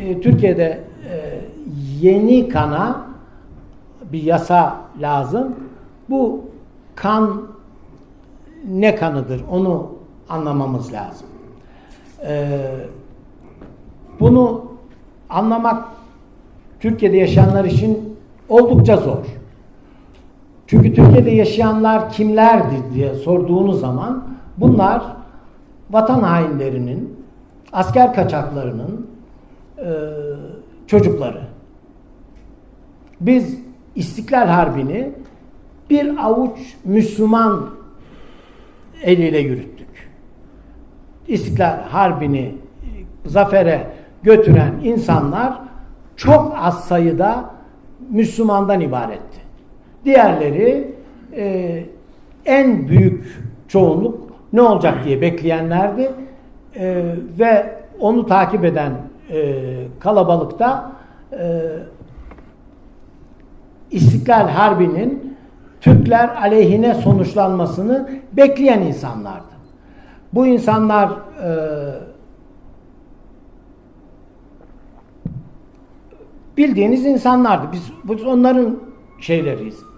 E, Türkiye'de e, yeni kana bir yasa lazım. Bu kan ne kanıdır onu anlamamız lazım. E, bunu anlamak Türkiye'de yaşayanlar için oldukça zor. Çünkü Türkiye'de yaşayanlar kimlerdir diye sorduğunuz zaman bunlar vatan hainlerinin, asker kaçaklarının çocukları. Biz İstiklal Harbi'ni bir avuç Müslüman eliyle yürüttük. İstiklal Harbi'ni zafere götüren insanlar çok az sayıda Müslümandan ibaretti. Diğerleri e, en büyük çoğunluk ne olacak diye bekleyenlerdi E, ve onu takip eden e, kalabalıkta e, İstiklal Harbi'nin Türkler aleyhine sonuçlanmasını bekleyen insanlardı. Bu insanlar e, bildiğiniz insanlardı. Biz, biz onların şeyleriyiz.